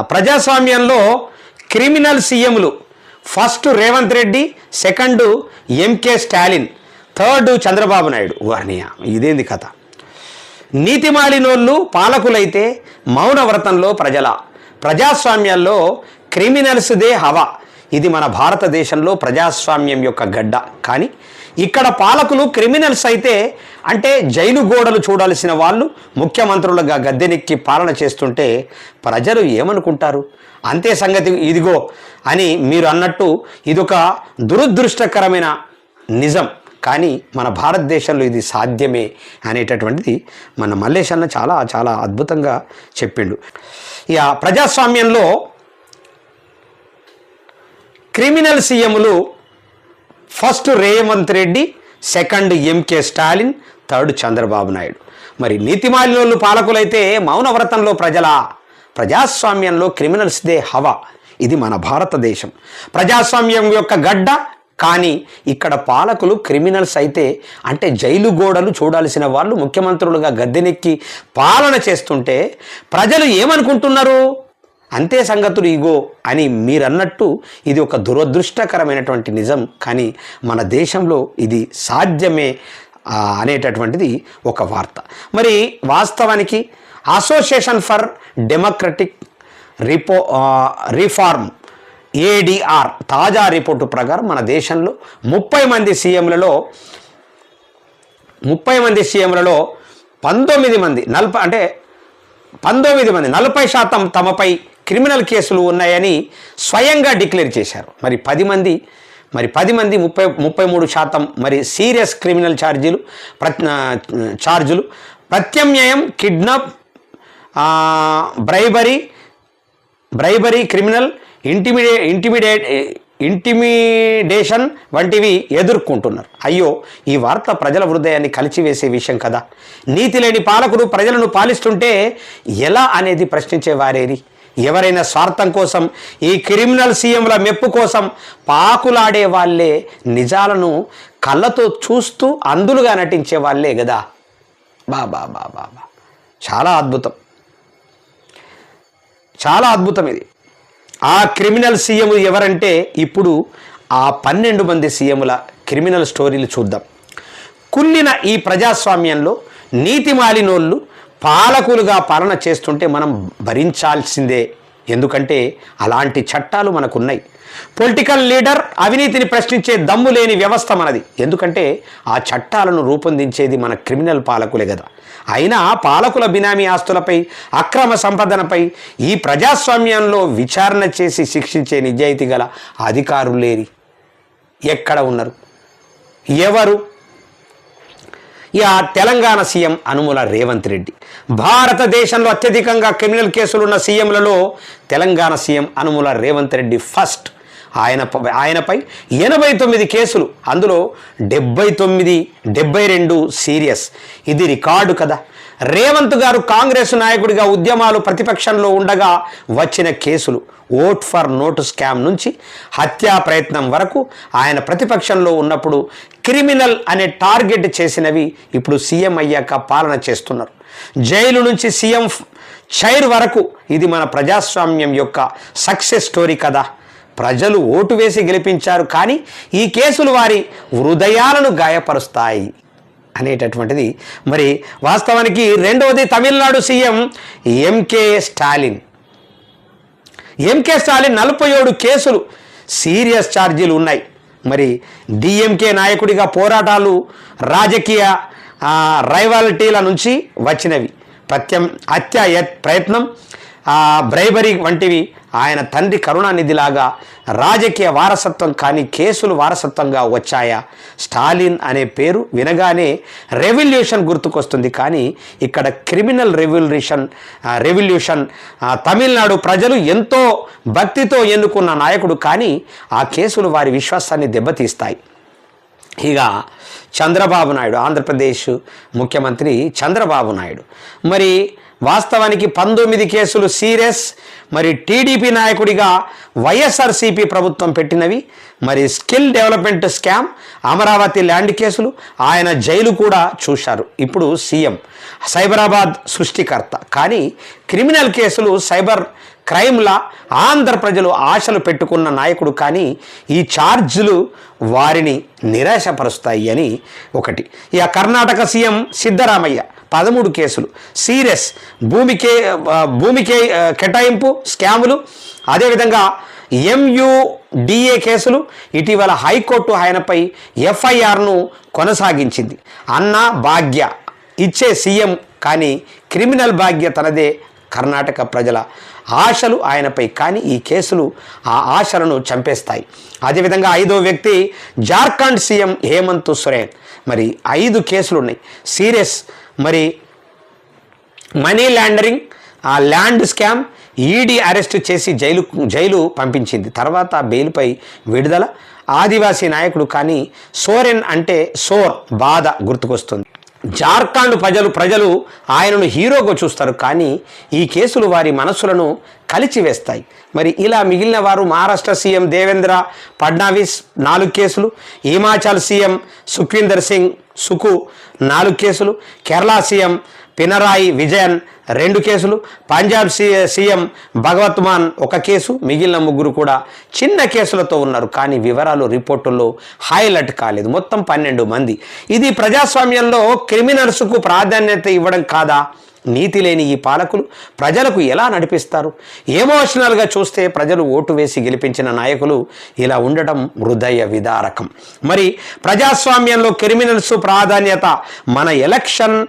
ప్రజాస్వామ్యంలో క్రిమినల్ సీఎంలు. First Revanth Reddy second MK Stalin third Chandrababu Naidu. వారిని ఇదేంది కథ? నీతిమాలినోళ్ళు పాలకులైతే మౌనవ్రతంలో ప్రజల ప్రజాస్వామ్యంలో క్రిమినల్స్దే హవా. ఇది మన భారతదేశంలో ప్రజాస్వామ్యం యొక్క గడ్డ. కానీ ఇక్కడ పాలకులు క్రిమినల్స్ అయితే అంటే జైలు గోడలు చూడాల్సిన వాళ్ళు ముఖ్యమంత్రులుగా గద్దెనెక్కి పాలన చేస్తుంటే ప్రజలు ఏమనుకుంటారు? అంతే సంగతి ఇదిగో అని మీరు అన్నట్టు ఇదొక దురదృష్టకరమైన నిజం. కానీ మన భారతదేశంలో ఇది సాధ్యమే అనేటటువంటిది మన మల్లేష్ అన్న చాలా చాలా అద్భుతంగా చెప్పిండు. ఇక ప్రజాస్వామ్యంలో క్రిమినల్ సీఎంలు first Revanth Reddy second MK Stalin third Chandrababu Naidu. మరి నీతిమాలినోళ్ళు పాలకులైతే మౌనవ్రతంలో ప్రజల ప్రజాస్వామ్యంలో క్రిమినల్స్దే హవా. ఇది మన భారతదేశం. ప్రజాస్వామ్యం యొక్క గడ్డ కానీ ఇక్కడ పాలకులు క్రిమినల్స్ అయితే అంటే జైలు గోడలు చూడాల్సిన వాళ్ళు ముఖ్యమంత్రులుగా గద్దెనెక్కి పాలన చేస్తుంటే ప్రజలు ఏమనుకుంటున్నారు? అంతే సంగతులు ఇగో అని మీరన్నట్టు ఇది ఒక దురదృష్టకరమైనటువంటి నిజం. కానీ మన దేశంలో ఇది సాధ్యమే అనేటటువంటిది ఒక వార్త. మరి వాస్తవానికి association for democratic రిపో reform ADR తాజా రిపోర్టు ప్రకారం మన దేశంలో ముప్పై మంది సీఎంలలో ముప్పై మంది సీఎంలలో పంతొమ్మిది మంది నలభై అంటే పంతొమ్మిది మంది నలభై శాతం తమపై క్రిమినల్ కేసులు ఉన్నాయని స్వయంగా డిక్లేర్ చేశారు. మరి పది మంది మరి పది మంది ముప్పై ముప్పై మూడు శాతం మరి సీరియస్ క్రిమినల్ ఛార్జీలు ప్రత్ ఛార్జులు ప్రత్యామ్నాయం కిడ్నాప్ బ్రైబరీ బ్రైబరీ క్రిమినల్ ఇంటిమిడే ఇంటిమిడేట్ ఇంటిమిడేషన్ వంటివి ఎదుర్కొంటున్నారు. అయ్యో ఈ వార్త ప్రజల హృదయాన్ని కలిచివేసే విషయం కదా. నీతి లేని పాలకుడు ప్రజలను పాలిస్తుంటే ఎలా అనేది ప్రశ్నించే వారేది ఎవరైనా స్వార్థం కోసం ఈ క్రిమినల్ సీఎంల మెప్పు కోసం పాకులాడే వాళ్ళే నిజాలను కళ్ళతో చూస్తూ అందులుగా నటించే వాళ్ళే కదా బా బా బా బా బా. చాలా అద్భుతం. చాలా అద్భుతం ఇది. ఆ క్రిమినల్ సీఎం ఎవరంటే ఇప్పుడు ఆ పన్నెండు మంది సీఎంల క్రిమినల్ స్టోరీలు చూద్దాం. కుళ్ళిన ఈ ప్రజాస్వామ్యంలో నీతి మాలినోళ్ళు పాలకులుగా పాలన చేస్తుంటే మనం భరించాల్సిందే. ఎందుకంటే అలాంటి చట్టాలు మనకున్నాయి. పొలిటికల్ లీడర్ అవినీతిని ప్రశ్నించే దమ్ము లేని వ్యవస్థ మనది. ఎందుకంటే ఆ చట్టాలను రూపొందించేది మన క్రిమినల్ పాలకులే కదా అయినా పాలకుల బినామీ ఆస్తులపై అక్రమ సంపదనపై ఈ ప్రజాస్వామ్యంలో విచారణ చేసి శిక్షించే నిజాయితీ గల అధికారులు లేని ఎక్కడ ఉన్నారు? ఎవరు ఇక తెలంగాణ సీఎం అనుముల రేవంత్ రెడ్డి. భారతదేశంలో అత్యధికంగా క్రిమినల్ కేసులున్న సీఎంలలో తెలంగాణ సీఎం అనుముల రేవంత్ రెడ్డి ఫస్ట్. ఆయన ఆయనపై ఎనభై తొమ్మిది కేసులు అందులో డెబ్బై తొమ్మిది డెబ్బై రెండు సీరియస్. ఇది రికార్డు కదా. రేవంత్ గారు కాంగ్రెస్ నాయకుడిగా ఉద్యమాలు ప్రతిపక్షంలో ఉండగా వచ్చిన కేసులు. ఓట్ ఫర్ నోటు స్కామ్ నుంచి హత్యా ప్రయత్నం వరకు ఆయన ప్రతిపక్షంలో ఉన్నప్పుడు క్రిమినల్ అనే టార్గెట్ చేసినవి ఇప్పుడు సీఎం అయ్యాక పాలన చేస్తున్నారు. జైలు నుంచి సీఎం చైర్ వరకు ఇది మన ప్రజాస్వామ్యం యొక్క సక్సెస్ స్టోరీ కదా. ప్రజలు ఓటు వేసి గెలిపించారు కానీ ఈ కేసులు వారి హృదయాలను గాయపరుస్తాయి అనేటటువంటిది. మరి వాస్తవానికి రెండవది Tamil Nadu CM MK Stalin. MK Stalin నలభై ఏడు కేసులు సీరియస్ ఛార్జీలు ఉన్నాయి. మరి డిఎంకే నాయకుడిగా పోరాటాలు రాజకీయ రైవాలిటీల నుంచి వచ్చినవి. ప్రత్యం హత్య ప్రయత్నం బ్రైబరీ వంటివి ఆయన తండ్రి కరుణానిధిలాగా రాజకీయ వారసత్వం కానీ కేసులు వారసత్వంగా వచ్చాయా? స్టాలిన్ అనే పేరు వినగానే రెవల్యూషన్ గుర్తుకొస్తుంది. కానీ ఇక్కడ క్రిమినల్ రెవల్యూషన్ రెవల్యూషన్ తమిళనాడు ప్రజలు ఎంతో భక్తితో ఎన్నుకున్న నాయకుడు. కానీ ఆ కేసులు వారి విశ్వాసాన్ని దెబ్బతీస్తాయి. ఇక చంద్రబాబు నాయుడు ఆంధ్రప్రదేశ్ ముఖ్యమంత్రి చంద్రబాబు నాయుడు. మరి వాస్తవానికి పంతొమ్మిది కేసులు సీరియస్ మరి టీడీపీ నాయకుడిగా వైఎస్ఆర్సీపీ ప్రభుత్వం పెట్టినవి మరి skill development scam Amaravati land కేసులు ఆయన జైలు కూడా చూశారు. ఇప్పుడు సీఎం సైబరాబాద్ సృష్టికర్త. కానీ క్రిమినల్ కేసులు సైబర్ క్రైమ్లా ఆంధ్ర ప్రజలు ఆశలు పెట్టుకున్న నాయకుడు కానీ ఈ ఛార్జీలు వారిని నిరాశపరుస్తాయి అని ఒకటి. ఇక కర్ణాటక సీఎం సిద్ధరామయ్య పదమూడు కేసులు. సీరియస్. భూమికే భూమికే కేటాయింపు స్కాములు. అదేవిధంగా ఎంయుడిఏ కేసులు. ఇటీవల హైకోర్టు ఆయనపై ఎఫ్ఐఆర్ను కొనసాగించింది. అన్న భాగ్య ఇచ్చే సీఎం కానీ క్రిమినల్ భాగ్య తనదే కర్ణాటక ప్రజల ఆశలు ఆయనపై. కానీ ఈ కేసులు ఆ ఆశలను చంపేస్తాయి. అదేవిధంగా ఐదో వ్యక్తి జార్ఖండ్ సీఎం హేమంత్ సొరేన్. మరి ఐదు కేసులు ఉన్నాయి సీరియస్ మరి మనీ లాండరింగ్ ఆ ల్యాండ్ స్కామ్ ఈడీ అరెస్ట్ చేసి జైలు జైలు పంపించింది. తర్వాత బెయిల్పై విడుదల. ఆదివాసీ నాయకుడు కానీ సోరెన్ అంటే సోర్ బాధ గుర్తుకొస్తుంది. జార్ఖండ్ ప్రజలు ప్రజలు ఆయనను హీరోగా చూస్తారు. కానీ ఈ కేసులు వారి మనస్సులను కలిచివేస్తాయి. మరి ఇలా మిగిలిన వారు మహారాష్ట్ర సీఎం దేవేంద్ర ఫడ్నావిస్ నాలుగు కేసులు హిమాచల్ సీఎం సుఖ్వీందర్ సింగ్ సుకు నాలుగు కేసులు కేరళ సీఎం పినరాయి విజయన్ రెండు కేసులు. పంజాబ్ సీ సీఎం భగవత్ మాన్ ఒక కేసు. మిగిలిన ముగ్గురు కూడా చిన్న కేసులతో ఉన్నారు. కానీ వివరాలు రిపోర్టుల్లో హైలైట్ కాలేదు. మొత్తం పన్నెండు మంది. ఇది ప్రజాస్వామ్యంలో క్రిమినల్స్కు ప్రాధాన్యత ఇవ్వడం కాదా? నీతి లేని ఈ పాలకులు ప్రజలకు ఎలా నడిపిస్తారు? ఎమోషనల్గా చూస్తే ప్రజలు ఓటు వేసి గెలిపించిన నాయకులు ఇలా ఉండటం హృదయ విదారకం. మరి ప్రజాస్వామ్యంలో క్రిమినల్స్ ప్రాధాన్యత మన ఎలక్షన్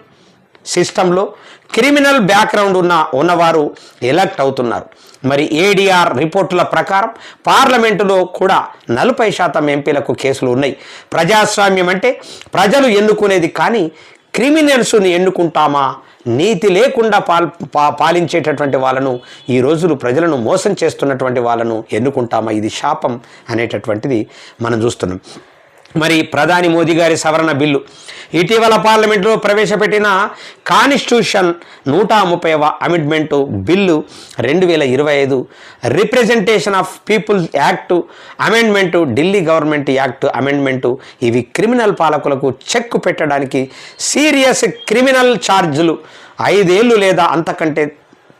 సిస్టంలో క్రిమినల్ బ్యాక్గ్రౌండ్ ఉన్న ఉన్నవారు ఎలక్ట్ అవుతున్నారు. మరి ఏడీఆర్ రిపోర్టుల ప్రకారం పార్లమెంటులో కూడా నలభై శాతం ఎంపీలకు కేసులు ఉన్నాయి. ప్రజాస్వామ్యం అంటే ప్రజలు ఎన్నుకునేది కానీ క్రిమినల్స్ని ఎన్నుకుంటామా? నీతి లేకుండా పాల్ పా- పాలించేటటువంటి వాళ్ళను ఈ రోజులు ప్రజలను మోసం చేస్తున్నటువంటి వాళ్ళను ఎన్నుకుంటామా? ఇది శాపం అనేటటువంటిది మనం చూస్తున్నాం. మరి ప్రధాని మోదీ గారి సవరణ బిల్లు. ఇటీవల పార్లమెంట్లో ప్రవేశపెట్టిన కాన్స్టిట్యూషన్ నూట ముప్పైవ అమెండ్మెంటు బిల్లు రెండు వేల ఇరవై ఐదు representation of people act amendment Delhi government act amendment ఇవి క్రిమినల్ పాలకులకు చెక్ పెట్టడానికి సీరియస్ క్రిమినల్ ఛార్జీలు ఐదేళ్ళు లేదా అంతకంటే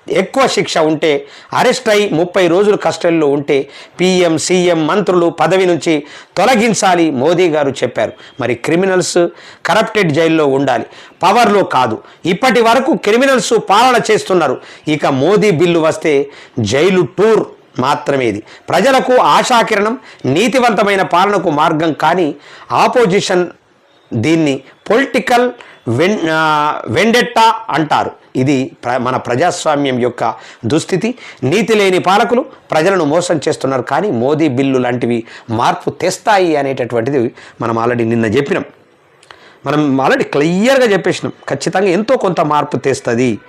ఎక్కువ శిక్ష ఉంటే అరెస్ట్ అయి ముప్పై రోజులు కస్టడీలో ఉంటే పీఎం సీఎం మంత్రులు పదవి నుంచి తొలగించాలి మోదీ గారు చెప్పారు. మరి క్రిమినల్స్ కరప్టెడ్ జైల్లో ఉండాలి. పవర్లో కాదు. ఇప్పటి వరకు క్రిమినల్స్ పాలన చేస్తున్నారు. ఇక మోదీ బిల్లు వస్తే జైలు టూర్ మాత్రమే ఇది. ప్రజలకు ఆశాకిరణం నీతివంతమైన పాలనకు మార్గం కానీ ఆపోజిషన్ దీన్ని పొలిటికల్ వెన్ వెండెట్టా అంటారు. ఇది ప్ర మన ప్రజాస్వామ్యం యొక్క దుస్థితి. నీతి లేని పాలకులు ప్రజలను మోసం చేస్తున్నారు. కానీ మోదీ బిల్లు లాంటివి మార్పు తెస్తాయి అనేటటువంటిది మనం ఆల్రెడీ నిన్న చెప్పినాం. మనం ఆల్రెడీ క్లియర్గా చెప్పేసినాం. ఖచ్చితంగా ఎంతో కొంత మార్పు తెస్తుంది.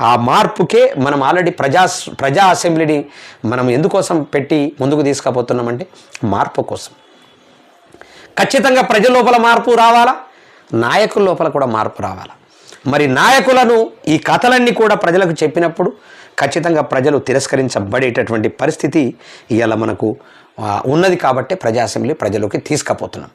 ఆ మార్పుకే మనం ఆల్రెడీ ప్రజా ప్రజా అసెంబ్లీని మనం ఎందుకోసం పెట్టి ముందుకు తీసుకుపోతున్నామంటే మార్పు కోసం. ఖచ్చితంగా ప్రజల లోపల మార్పు రావాలా? నాయకుల లోపల కూడా మార్పు రావాలి. మరి నాయకులను ఈ కథలన్నీ కూడా ప్రజలకు చెప్పినప్పుడు ఖచ్చితంగా ప్రజలు తిరస్కరించబడేటటువంటి పరిస్థితి ఇవాళ మనకు ఉన్నది కాబట్టి ప్రజా అసెంబ్లీ ప్రజలోకి తీసుకపోతున్నాం.